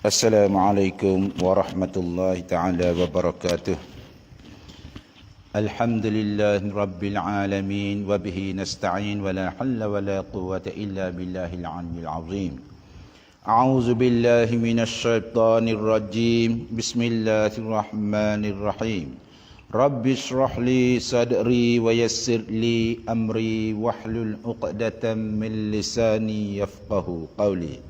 السلام عليكم ورحمة الله تعالى وبركاته. الحمد لله رب العالمين وبه نستعين ولا حل ولا قوة إلا بالله العلي العظيم. أعوذ بالله من الشيطان الرجيم. بسم الله الرحمن الرحيم. رب اشرح لي صدري ويسر لي أمري واحلل عقدة من لساني يفقه قولي.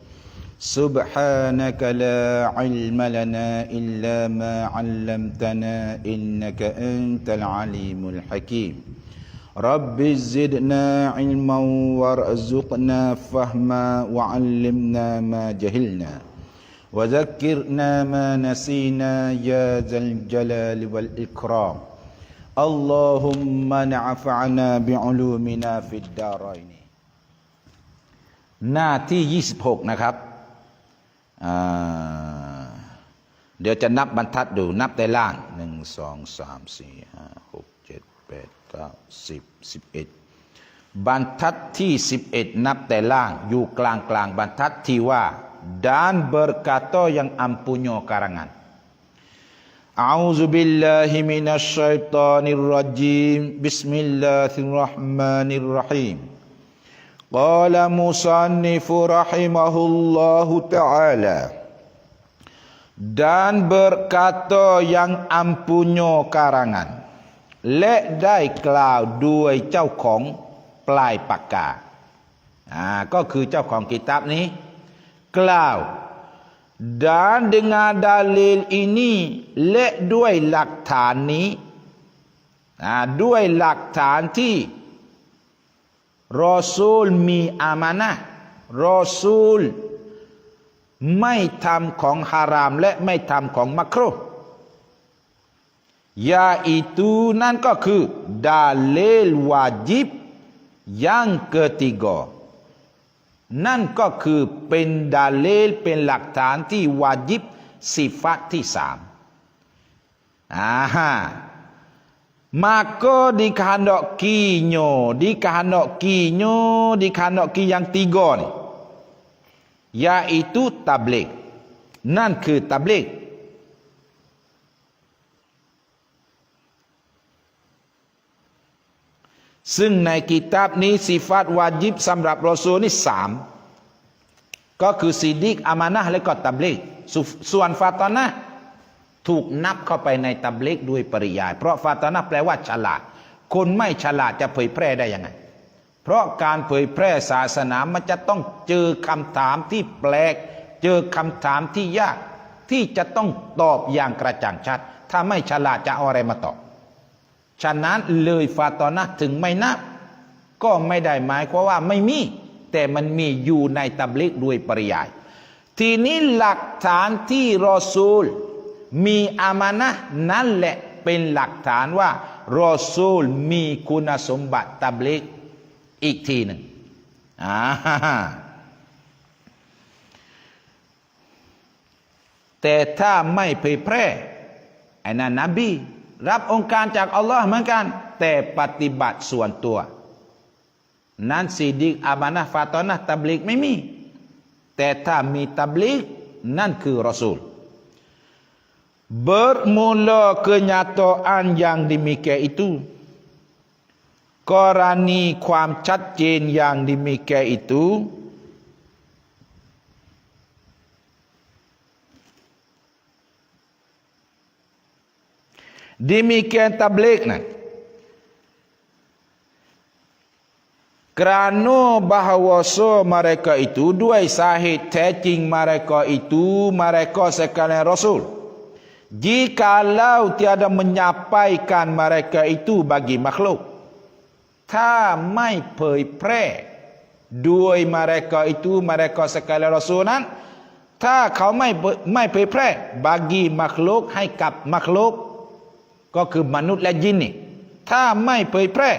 سبحانك لا علم لنا إلا ما علمتنا إنك أنت العليم الحكيم رب زدنا علما وارزقنا فهما وعلمنا ما جهلنا وذكرنا ما نسينا يا ذا الجلال والإكرام اللهم نعفعنا بعلومنا في الدارين หน้าที่ 26 นะครับอ่า เดี๋ยวจะนับบรรทัดดูนับได้ล่างหนึ่งสองสามสี่ห้าหกเจ็ดแปดเก้าสิบสิบเอ็ดบรรทัดที่สิบเอ็ดนับแต่ล่างอยู่กลางกลางบรรทัดที่ว่า dan berkata yang ampunya karangan. A'udzu billahi minasy syaithanir rajim. Bismillahirrahmanirrahim. قال مصنف رحمه الله تعالى dan berkata yang ampunyo karangan และได้กล่าวด้วยเจ้าของปลายปากกาอ่าก็คือเจ้าของกิตับนี้ กล่าว dan dengan dalil ini และด้วยหลักฐานนี้อ่าด้วยหลักฐานที่ รอซูลมีอามานะรอซูล ไม่ทำของฮาราม และไม่ทำของมักรุยาอิตูนั่นก็คือดาเลลวาจิบ yang ketiga นั่นก็คือเป็นดาเลลเป็นหลักฐานที่วาจิบสิฟัตที่สามอ่าฮะ Maka dikehendakinya, dikehendakinya, dikehendaki yang tiga ni. Iaitu tabligh. Nan ke tabligh. ซึ่งในกิตาบนี้สิฟัตวาจิบสำหรับรอซูลนี่สามก็คือซีดิกอามานะและก็ตับลิกส่วนฟาตานะ ถูกนับเข้าไปในตับเล็กด้วยปริยาย เพราะฟาตานะแปลว่าฉลาด คนไม่ฉลาดจะเผยแพร่ได้ยังไง เพราะการเผยแพร่ศาสนามันจะต้องเจอคำถามที่แปลก เจอคำถามที่ยาก ที่จะต้องตอบอย่างกระจ่างชัด ถ้าไม่ฉลาดจะเอาอะไรมาตอบ ฉะนั้นเลยฟาตานะถึงไม่นับ ก็ไม่ได้หมายความว่าไม่มี แต่มันมีอยู่ในตับเล็กด้วยปริยาย ทีนี้หลักฐานที่รอซูล มีอามานะห์นั่นแหละเป็นหลักฐานว่ารอซูลมีคุณสมบัติตับล็กอีกทีหนึ่งอ่าแต่ถ้าไม่เผยแพร่ไอ้นั่นนบีรับองค์การจากอัลลอฮ์เหมือนกัน แต่ปฏิบัติส่วนตัว นั้นซีดิกอามานะห์ฟาตอนะตับลิกไม่มี แต่ถ้ามีตับลิกนั่นคือรอซูล Bermula kenyataan yang demikian itu Korani ความชัดเจนอย่าง demikian itu Demikian tabligh nah. Kerana bahawasa mereka itu dua sahih แท้จริง mereka itu mereka sekalian rasul Jikalau tiada menyampaikan mereka itu bagi makhluk ถ้าไม่เผยแพร่ด้วย mereka itu mereka sekalian rasul นั้นถ้าเขาไม่ไม่เผยแพร่ bagi makhluk ให้กับ makhluk ก็คือมนุษย์และยินนี่ถ้าไม่เผยแพร่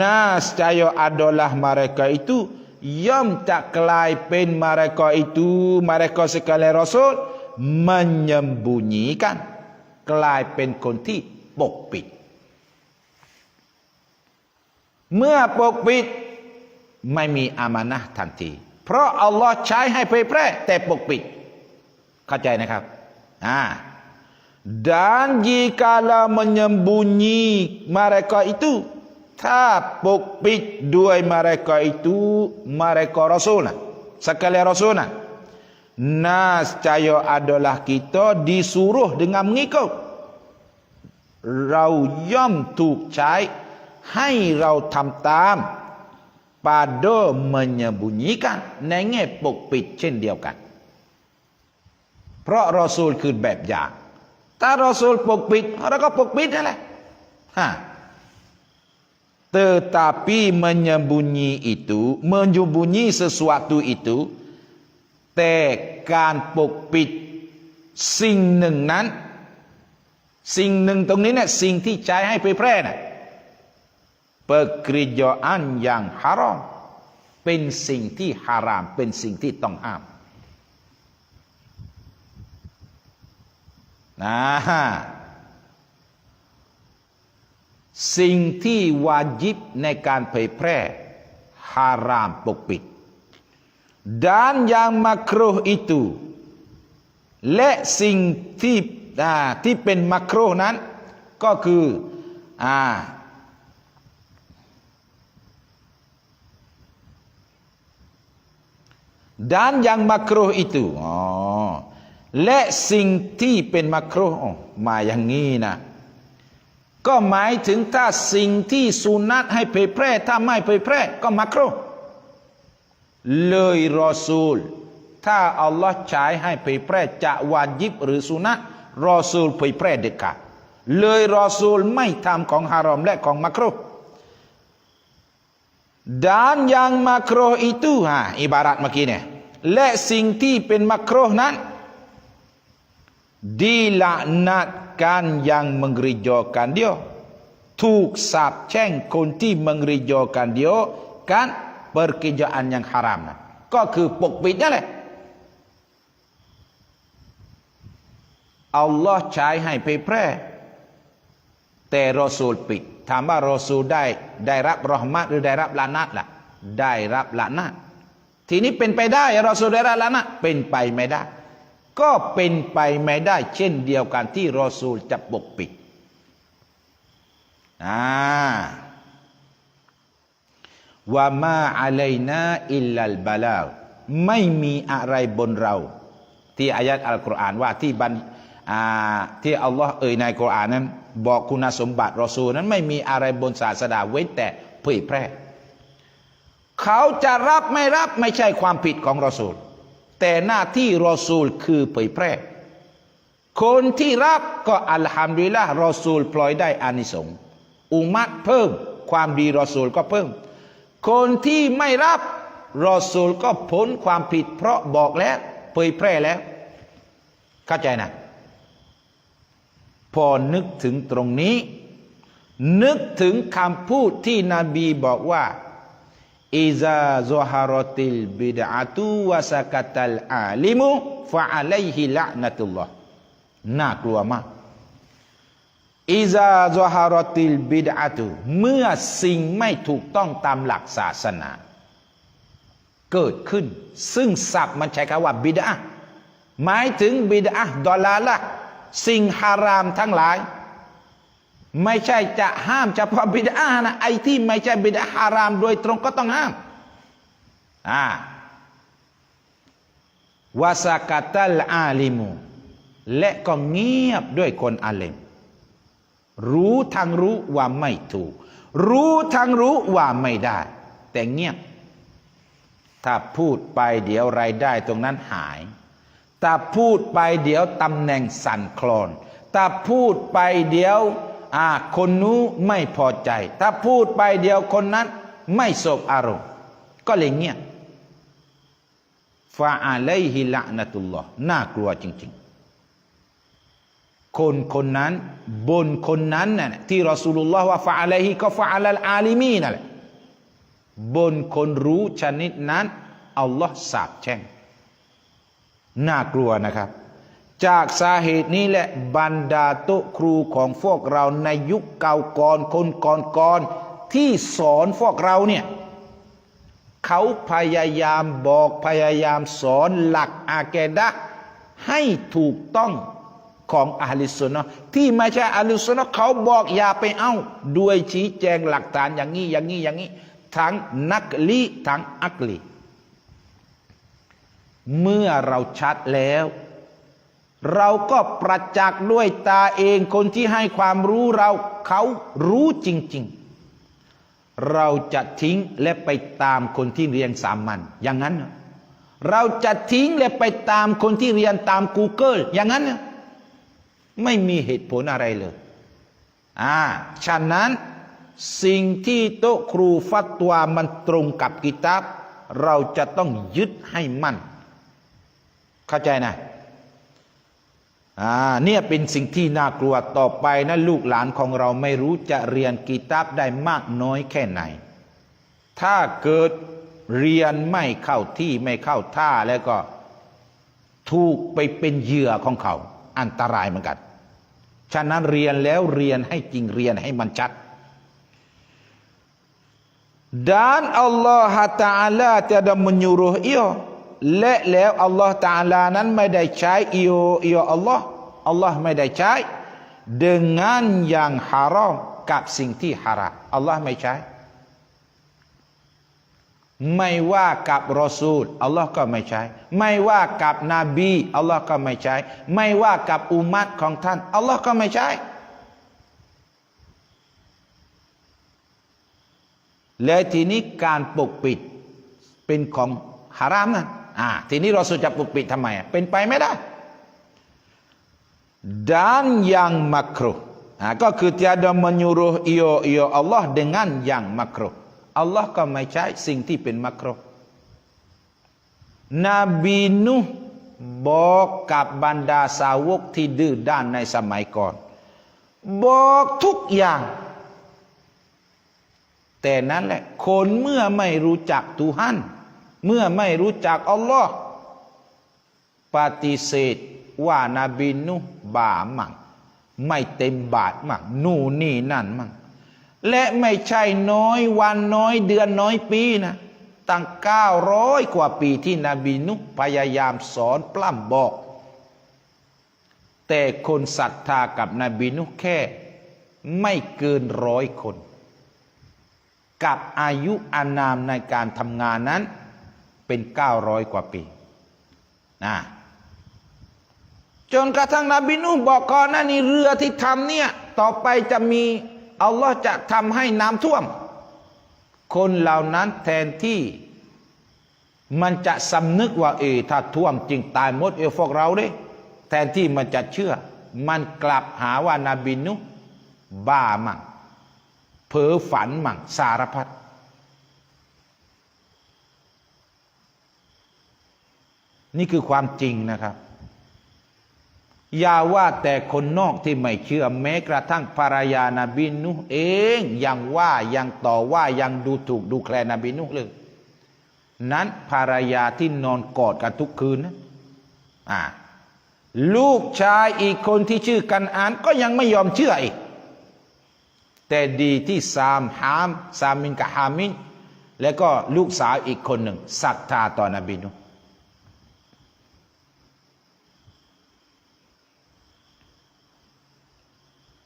nascaya adalah mereka itu ย่อมจะกลายเป็น mereka itu mereka sekalian rasul menyembunyikan กลายเป็นคนที่ปกปิด เมื่อปกปิดไม่มีอามานะห์ทันที เพราะอัลลอฮ์ใช้ให้เผยแพร่แต่ปกปิด เข้าใจนะครับอ่า dan jikalau menyembunyi mereka itu tak pukpit dua mereka itu mereka rasul sekali rasul nas caya adalah kita disuruh dengan mengikut เราย่อมถูกใช้ให้เราทำตาม pada menyembunyikan ในแง่ปกปิดเช่นเดียวกัน เพราะรอซูลคือแบบอย่าง ถ้ารอซูลปกปิดเราก็ปกปิดนั่นแหละฮะ tetapi menyembunyi itu menyembunyi sesuatu itu แต่การปกปิดสิ่งหนึ่งนั้น สิ่งหนึ่งตรงนี้เนี่ยสิ่งที่ใช้ให้เผยแพร่น่ะ pekerjaan yang haram เป็นสิ่งที่ฮาราม เป็นสิ่งที่ต้องห้ามนะสิ่งที่วาจิบในการเผยแพร่ฮารามปกปิด dan yang makruh itu และสิ่งที่อ่าที่เป็นมักรุฮ์นั้น ก็คืออ่า dan yang makruh itu อ๋อและสิ่งที่เป็นมักรุฮ์อ๋อมาอย่างนี้นะ ก็หมายถึงถ้าสิ่งที่สุนัตให้เผยแพร่ ถ้าไม่เผยแพร่ ก็มักรุฮ์ เลยรอซูล ถ้าอัลลอฮ์ใช้ให้เผยแพร่จะวาจิบหรือสุนัตรอซูลเผยแพร่เด็ดขาดเลยรอซูลไม่ทำของฮารอมและของมักรุฮ์ dan yang makruh itu ha ibarat makine และสิ่งที่เป็นมักรุนั้น dilaknatkan yang menggerejakan dia ถูกสาปแช่งคนที่ menggerejakan dia kan pekerjaan yang haram นะก็คือปกปิดนั่นแหละอัลลอฮ์ใช้ให้เผยแพร่ แต่รอซูลปิด ถามว่ารอซูลได้ได้รับรอห์มัตหรือได้รับลานัตล่ะ ได้รับลานัตทีนี้เป็นไปได้รอซูลได้รับลานัตเป็นไปไม่ได้ ก็เป็นไปไม่ได้ เช่นเดียวกันที่รอซูลจะปกปิดอ่า ว่ามาอะลัยนาอิลลัลบาลาไม่มีอะไรบนเรา ที่อายัดอัลกุรอานว่าที่บันที่อัลลอฮ์เอ่ยในกุรอานนั้น บอกคุณสมบัติรอซูลนั้นไม่มีอะไรบนศาสดาเว้นแต่เผยแพร่ เขาจะรับไม่รับไม่ใช่ความผิดของรอซูล แต่หน้าที่รอซูลคือเผยแพร่ คนที่รับก็อัลฮัมดุลิลละรอซูลพลอยได้อานิสงส์อุมัตเพิ่ม ความดีรอซูลก็เพิ่ม คนที่ไม่รับรอซูลก็พ้นความผิด เพราะบอกแล้วเผยแพร่แล้ว เข้าใจนะ พอนึกถึงตรงนี้ นึกถึงคำพูดที่นบีบอกว่าอิซาซฮารติลบิดาตูวาสกัตัลอาลิมุฟะอะลัยฮิละนัตุลลอฮ์น่ากลัวมาก อิซาซฮารติลบิดอาตูเมื่อสิ่งไม่ถูกต้องตามหลักศาสนา เกิดขึ้น ซึ่งศัพท์มันใช้คำว่าบิดาหมายถึงบิดาดอลาละสิ่งฮารามทั้งหลาย ไม่ใช่จะห้ามเฉพาะบิดานะไอ้ที่ไม่ใช่บิดาฮารามโดยตรงก็ต้องห้ามอ่าวาสกาตัลอาลิมู และก็เงียบด้วยคนอาเลม รู้ทั้งรู้ว่าไม่ถูก รู้ทั้งรู้ว่าไม่ได้ แต่เงียบ ถ้าพูดไปเดี๋ยวรายได้ตรงนั้นหาย ถ้าพูดไปเดี๋ยวตำแหน่งสั่นคลอน ถ้าพูดไปเดี๋ยวอ่าคนนู้ไม่พอใจ ถ้าพูดไปเดี๋ยวคนนั้นไม่สบอารมณ์ ก็เลยเงียบฟาอาลัยฮิละนะตุลลอฮ์น่ากลัวจริง ๆ คนคนนั้น บนคนนั้นน่ะที่รอสูลุลลอฮ์ว่าฟาอาลัยฮิก็ฟาอาลัลอาลิมีนั่นแหละบนคนรู้ชนิดนั้นอัลลอฮ์สาบแช่งน่ากลัวนะครับ จากสาเหตุนี้แหละบรรดาโตครูของพวกเราในยุคเก่าก่อนคนก่อนก่อนที่สอนพวกเราเนี่ยเขาพยายามบอกพยายามสอนหลักอาเกดะให้ถูกต้อง ของอาลิสุนนะที่ไม่ใช่อาลิสุนนะเขาบอกอย่าไปเอาด้วยชี้แจงหลักฐานอย่างนี้อย่างนี้อย่างนี้ทั้งนักลีทั้งอักลี เมื่อเราชัดแล้ว เราก็ประจักษ์ด้วยตาเองคนที่ให้ความรู้เราเขารู้จริง ๆ เราจะทิ้งและไปตามคนที่เรียนสามัญอย่างนั้น เราจะทิ้งและไปตามคนที่เรียนตาม Google อย่างนั้นเไม่มีเหตุผลอะไรเลยอ่าฉะนั้นสิ่งที่โต๊ะครูฟัตวามันตรงกับกิตาบเราจะต้องยึดให้มั่น เข้าใจนะอ่าเนี่ยเป็นสิ่งที่น่ากลัวต่อไปนะลูกหลานของเราไม่รู้จะเรียนกีตาบได้มากน้อยแค่ไหน ถ้าเกิดเรียนไม่เข้าที่ไม่เข้าท่าแล้วก็ถูกไปเป็นเหยื่อของเขา อันตรายเหมือนกัน ฉะนั้นเรียนแล้วเรียนให้จริงเรียนให้มันชัด dan Allah Ta'ala tiada menyuruh ia และแล้วอัลลอฮ์ตาลานั้นไม่ได้ใช้อิโออิโออัลลอฮ์อัลลอฮ์ไม่ได้ใช้ dengan yang haram กับสิ่งที่ฮาราอัลลอฮ์ไม่ใช้ ไม่ว่ากับรอซูลอัลลอฮ์ก็ไม่ใช้ ไม่ว่ากับนบีอัลลอฮ์ก็ไม่ใช้ ไม่ว่ากับอุมัตของท่านอัลลอฮ์ก็ไม่ใช้ และทีนี้การปกปิดเป็นของฮารามนะอ่าทีนี้เราสุจะปกปิดทำไมอะเป็นไปไม่ได้ dan yang makruh อ่าก็คือ tiada menyuruh iyo iyo Allah dengan yang makruh อัลลอฮ์ก็ไม่ใช้สิ่งที่เป็นมักรุนบีนุบอกกับบรรดาสาวกที่ดื้อด้านในสมัยก่อน บอกทุกอย่าง แต่นั้นแหละ คนเมื่อไม่รู้จักตูฮันเมื่อไม่รู้จักอัลลอฮ์ปฏิเสธว่านาบีนุบามั่งไม่เต็มบาทมั่งนู่นนี่นั่นมั่ง และไม่ใช่น้อยวันน้อยเดือนน้อยปีนะตั้งเก้าร้อยกว่าปีที่นบีนุพยายามสอนปล้ำบอก แต่คนศรัทธากับนบีนุแค่ ไม่เกินร้อยคน กับอายุอานามในการทำงานนั้น เป็นเก้าร้อยกว่าปีนะจนกระทั่งนบีนุบอกก่อนหน้านี้เรือที่ทำเนี่ย ต่อไปจะมี อัลลอฮ์จะทำให้น้ำท่วม คนเหล่านั้นแทนที่มันจะสำนึกว่าเออถ้าท่วมจริงตายหมดเออพวกเราเด้แทนที่มันจะเชื่อ มันกลับหาว่านาบินุบ้ามั่งเพ้อฝันมั่งสารพัดนี่คือความจริงนะครับ อย่าว่าแต่คนนอกที่ไม่เชื่อแม้กระทั่งภรรยานาบินุเองยังว่ายังต่อว่ายังดูถูกดูแคลนนบินุเลย นั้นภรรยาที่นอนกอดกันทุกคืนนะอ่าลูกชายอีกคนที่ชื่อกันอานก็ยังไม่ยอมเชื่ออีกแต่ดีที่ซามฮาม ซามินกับฮามิน แล้วก็ลูกสาวอีกคนหนึ่งศรัทธาต่อนบีนุ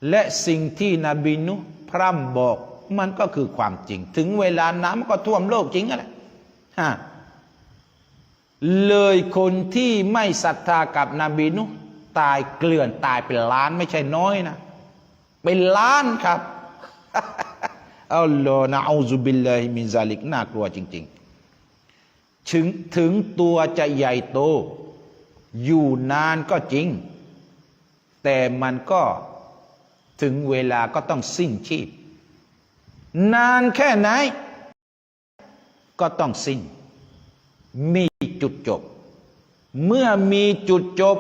และสิ่งที่นบีนุพร่ำบอกมันก็คือความจริง ถึงเวลาน้ำก็ท่วมโลกจริงอะไรฮะเลยคนที่ไม่ศรัทธากับนบีนุตายเกลื่อนตายเป็นล้านไม่ใช่น้อยนะ เป็นล้านครับอัลลอฮ์นะอูซุบิลลาฮิมินซาลิกน่ากลัวจริง ๆ ถึงถึงตัวจะใหญ่โต อยู่นานก็จริง แต่มันก็ ถึงเวลาก็ต้องสิ้นชีพ นานแค่ไหน ก็ต้องสิ้น มีจุดจบ เมื่อมีจุดจบ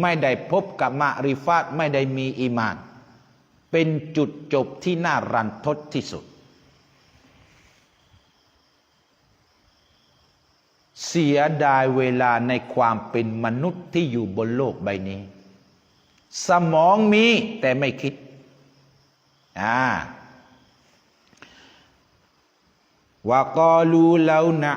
ไม่ได้พบกับมาริฟาตไม่ได้มีอีมาน เป็นจุดจบที่น่ารันทดที่สุด เสียดายเวลาในความเป็นมนุษย์ที่อยู่บนโลกใบนี้ สมองมีแต่ไม่คิดอ่าว่ากาลูเลานะ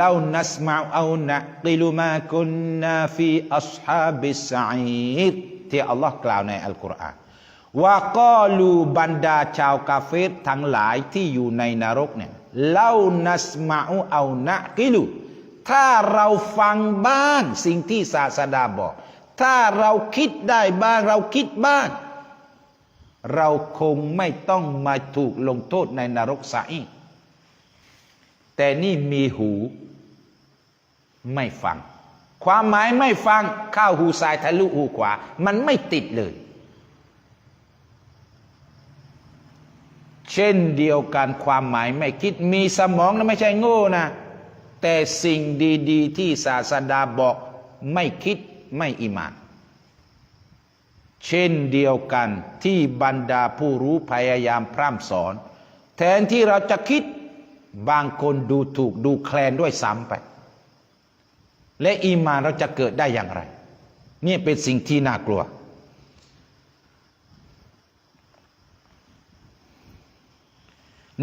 ลานัสมาเอานะกิลุมาคุนนาฟีอัศฮาบิสสัอีดที่อัลลอฮ์กล่าวในอัลกุรอานว่ากาลูบรรดาชาวกาเฟรทั้งหลายที่อยู่ในนรกเนี่ยเลานัสมาเอานะกิลุถ้าเราฟังบ้างสิ่งที่ศาสดาบอก ถ้าเราคิดได้บ้าง เราคิดบ้าง เราคงไม่ต้องมาถูกลงโทษในนรกสาอีกแต่นี่มีหูไม่ฟัง ความหมายไม่ฟังเข้าหูซ้ายทะลุหูขวา มันไม่ติดเลย เช่นเดียวกันความหมายไม่คิดมีสมองนะไม่ใช่โง่นะ แต่สิ่งดี ๆ ที่ศาสดาบอกไม่คิด ไม่อิมาน เช่นเดียวกันที่บรรดาผู้รู้พยายามพร่ำสอน แทนที่เราจะคิดบางคนดูถูกดูแคลนด้วยซ้ำไป และอีมานเราจะเกิดได้อย่างไร นี่เป็นสิ่งที่น่ากลัว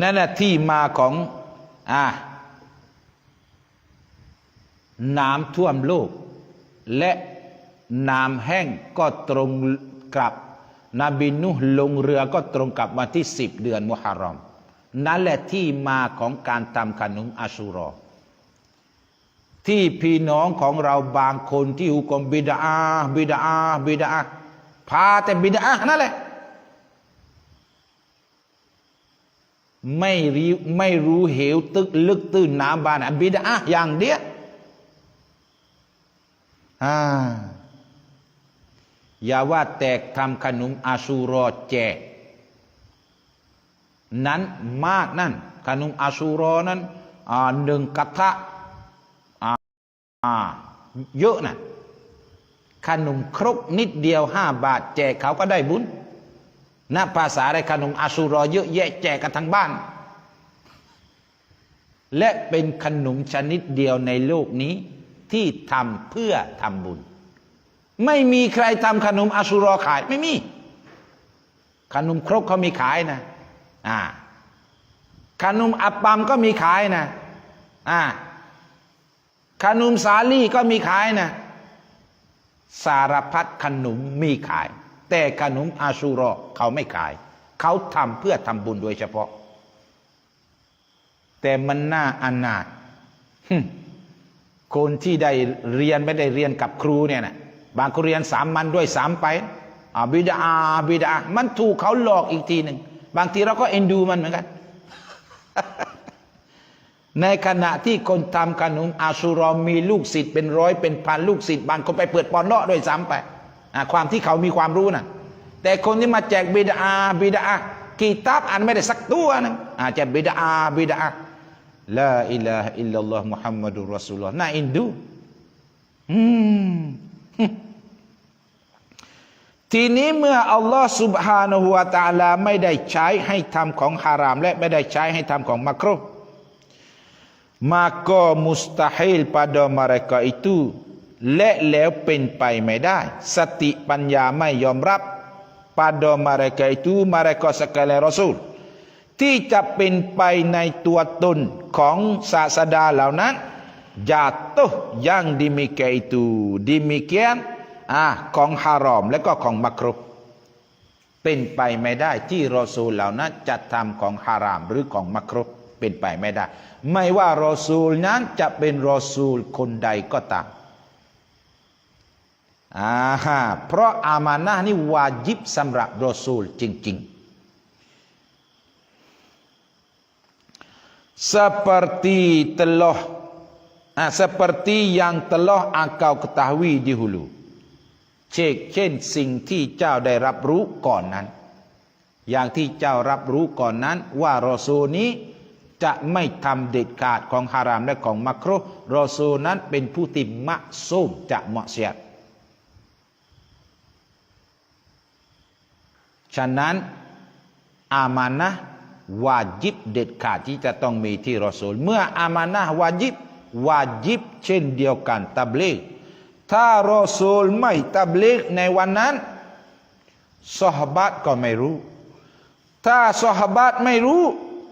นั่นแหละที่มาของอ่าน้ำท่วมโลก และ น้ำแห้งก็ตรงกลับ นบีนุห์ลงเรือก็ตรงกับวันที่สิบเดือนมุฮัรรอม นั่นแหละที่มาของการทำขนมอาชูรอ ที่พี่น้องของเราบางคนที่หุกมบิดาบิดาบิดาพาแต่บิดานั่นแหละไม่รู้ไม่รู้เหวตึกลึกตื้นน้ำบานบิดาอย่างเดียวอ่า อย่าว่าแตกทำขนมอาชูรอแจก นั้นมากนั่น ขนมอาชูรอนั้นหนึ่งกระทะอ่าเยอะนะขนมครกนิดเดียวห้าบาท แจกเขาก็ได้บุญนะภาษาอะไรขนมอาชูรอเยอะแยะแจกกันทั้งบ้าน และเป็นขนมชนิดเดียวในโลกนี้ที่ทำเพื่อทำบุญ ไม่มีใครทำขนมอาชูรอขายไม่มี ขนมครกเขามีขายนะอ่าขนมอัปปัมก็มีขายนะอ่าขนมสาลี่ก็มีขายนะ สารพัดขนมมีขาย แต่ขนมอาชูรอเขาไม่ขาย เขาทำเพื่อทำบุญโดยเฉพาะ แต่มันน่าอนาถคนที่ได้เรียนไม่ได้เรียนกับครูเนี่ยนะ บางคนเรียนสามมันด้วยสามไปอ่าบิดาบิดามันถูกเขาหลอกอีกทีหนึ่ง บางทีเราก็เอ็นดูมันเหมือนกัน ในขณะที่คนทำขนมอาชูรอมมีลูกศิษย์เป็นร้อยเป็นพันลูกศิษย์บางคนไปเปิดปอนเลาะด้วยซ้ำไปความที่เขามีความรู้นะแต่คนที่มาแจกบิดาบิดากีตับอ่านไม่ได้สักตัวนึงอาจจะบิดาบิดาลาอิลาฮอิลลัลลอฮ์มุฮัมมัดุลรอสูลุลลอฮ์น่าอินดูอืม ทีนี้เมื่ออัลลอฮ์สุบฮานะฮุวาตาลาไม่ได้ใช้ให้ทำของฮาราม และไม่ได้ใช้ให้ทำของมักรุ maka mustahil pada mereka itu และแล้วเป็นไปไม่ได้ สติปัญญาไม่ยอมรับ pada mereka itu mereka sekali rasul ที่จะเป็นไปในตัวตนของศาสดาเหล่านั้น jatuh yang demikian itu demikian อ่าของฮารอมและก็ของมักรุเป็นไปไม่ได้ที่รอซูลเหล่านั้นจะทำของฮารามหรือของมักรุเป็นไปไม่ได้ ไม่ว่ารอซูลนั้นจะเป็นรอซูลคนใดก็ตามอ่าเพราะอามานะนี่วาจิบสำหรับรอซูลจริง ๆ seperti telah ha, seperti yang telah engkau ketahui dahulu เช่นเช่นสิ่งที่เจ้าได้รับรู้ก่อนนั้น อย่างที่เจ้ารับรู้ก่อนนั้น ว่ารอซูนี้จะไม่ทำเด็ดขาดของฮารามและของมักรุรอซูนั้นเป็นผู้ที่มะซุมจากมะเสียดฉะนั้นอามานะวาจิบเด็ดขาดที่จะต้องมีที่รอซูล เมื่ออามานะวาจิบ วาจิบเช่นเดียวกันตับลีกถ้ารอซูลไม่ตับลีกในวันนั้นสหบัตก็ไม่รู้ ถ้าสหบัตไม่รู้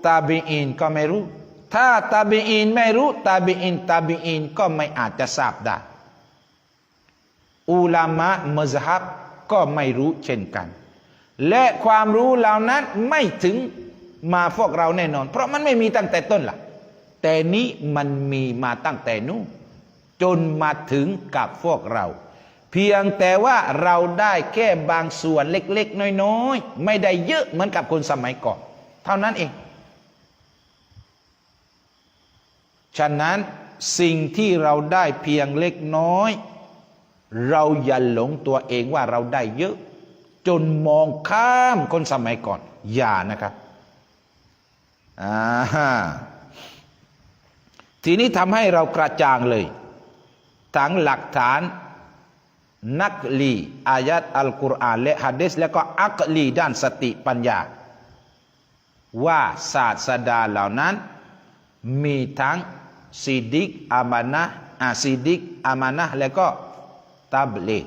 ตาบีอินก็ไม่รู้ ถ้าตาบีอินไม่รู้ตาบีอินตาบีอินก็ไม่อาจจะทราบได้ อุลามะมซฮับก็ไม่รู้เช่นกัน และความรู้เหล่านั้นไม่ถึงมาพวกเราแน่นอน เพราะมันไม่มีตั้งแต่ต้นล่ะ แต่นี้มันมีมาตั้งแต่นู้นจนมาถึงกับพวกเรา เพียงแต่ว่าเราได้แค่บางส่วนเล็ก ๆ น้อยๆ ไม่ได้เยอะเหมือนกับคนสมัยก่อน เท่านั้นเอง ฉะนั้นสิ่งที่เราได้เพียงเล็กน้อย เราอย่าหลงตัวเองว่าเราได้เยอะ จนมองข้ามคนสมัยก่อน อย่านะครับอ่า ทีนี้ทำให้เรากระจ่างเลยทั้งหลักฐานนักลีอายัดอัลกุรอานและฮะดิษและก็อักลีด้านสติปัญญา ว่าศาสดาเหล่านั้น มีทั้งซีดิกอามานะอาซีดิกอามานะและก็ตับเลก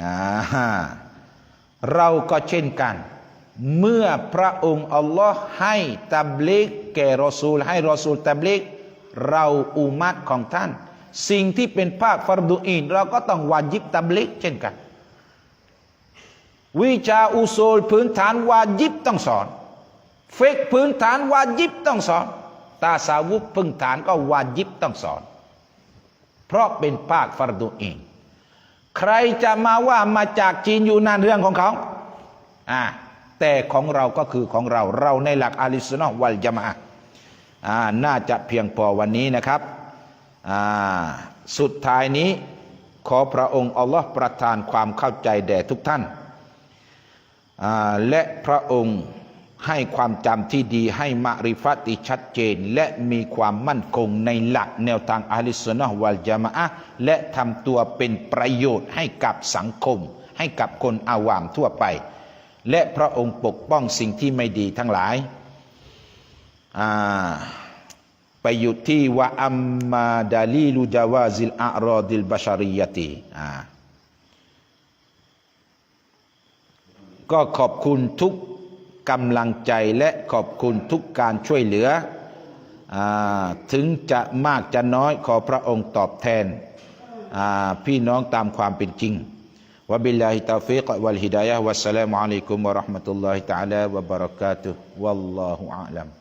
อ่าเราก็เช่นกัน เมื่อพระองค์อัลลอฮ์ให้ตับเลกแก่รอซูล ให้รอซูลตับเลกเราอุมัตของท่าน สิ่งที่เป็นภาคฟารดูอินเราก็ต้องวาจิบตับเลกเช่นกัน วิชาอุโซลพื้นฐานวาจิบต้องสอน เฟกพื้นฐานวาจิบต้องสอน ตาสาวุพื้นฐานก็วาจิบต้องสอน เพราะเป็นภาคฟารดูอินใครจะมาว่ามาจากจีนอยู่นานเรื่องของเขาอ่า แต่ของเราก็คือของเราเราในหลักอาลิสุนนะวัลจามะอะห์อ่าน่าจะเพียงพอวันนี้นะครับอ่าสุดท้ายนี้ขอพระองค์อัลลอฮ์ประทานความเข้าใจแด่ทุกท่านอ่าและพระองค์ให้ความจำที่ดีให้มาริฟัตที่ชัดเจน และมีความมั่นคงในหลักแนวทางอาลิสุนนะวัลจามะและทำตัวเป็นประโยชน์ให้กับสังคม ให้กับคนอาวามทั่วไป และพระองค์ปกป้องสิ่งที่ไม่ดีทั้งหลายไปหยุดที่ว่าอัมมาดาลีลูจาวาซิลอารอดิลบาชารียตีก็ขอบคุณทุกกำลังใจและขอบคุณทุกการช่วยเหลืออถึงจะมากจะน้อยขอพระองค์ตอบแทนพี่น้องตามความเป็นจริง Wabillahi taufiq wal hidayah. Wassalamualaikum warahmatullahi taala wabarakatuh. Wallahu a'lam.